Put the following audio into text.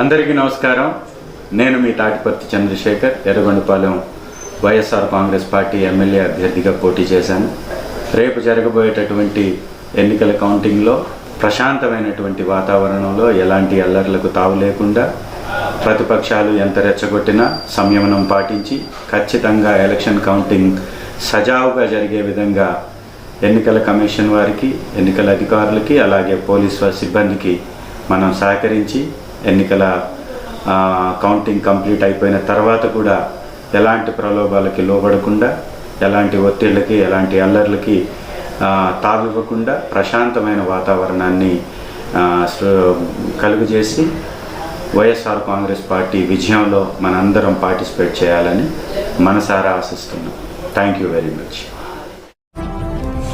అందరికీ నమస్కారం. నేను మీ తాటిపర్తి చంద్రశేఖర్ ఎర్రగొండపాలెం వైఎస్ఆర్ కాంగ్రెస్ పార్టీ ఎమ్మెల్యే అభ్యర్థిగా పోటీ చేశాను. రేపు జరగబోయేటటువంటి ఎన్నికల కౌంటింగ్లో ప్రశాంతమైనటువంటి వాతావరణంలో ఎలాంటి అల్లర్లకు తావు లేకుండా ప్రతిపక్షాలు ఎంత రెచ్చగొట్టినా సంయమనం పాటించి ఖచ్చితంగా ఎలక్షన్ కౌంటింగ్ సజావుగా జరిగే విధంగా ఎన్నికల కమిషన్ వారికి ఎన్నికల అధికారులకి అలాగే పోలీసు సిబ్బందికి మనం సహకరించి ఎన్నికల కౌంటింగ్ కంప్లీట్ అయిపోయిన తర్వాత కూడా ఎలాంటి ప్రలోభాలకి లోబడకుండా ఎలాంటి ఒత్తిళ్ళకి ఎలాంటి అల్లర్లకి తావివ్వకుండా ప్రశాంతమైన వాతావరణాన్ని కలుగు చేసి కలుగజేసి వైఎస్ఆర్ కాంగ్రెస్ పార్టీ విజయంలో మనందరం పార్టిసిపేట్ చేయాలని మనసారా ఆశిస్తున్నాం. Thank you very much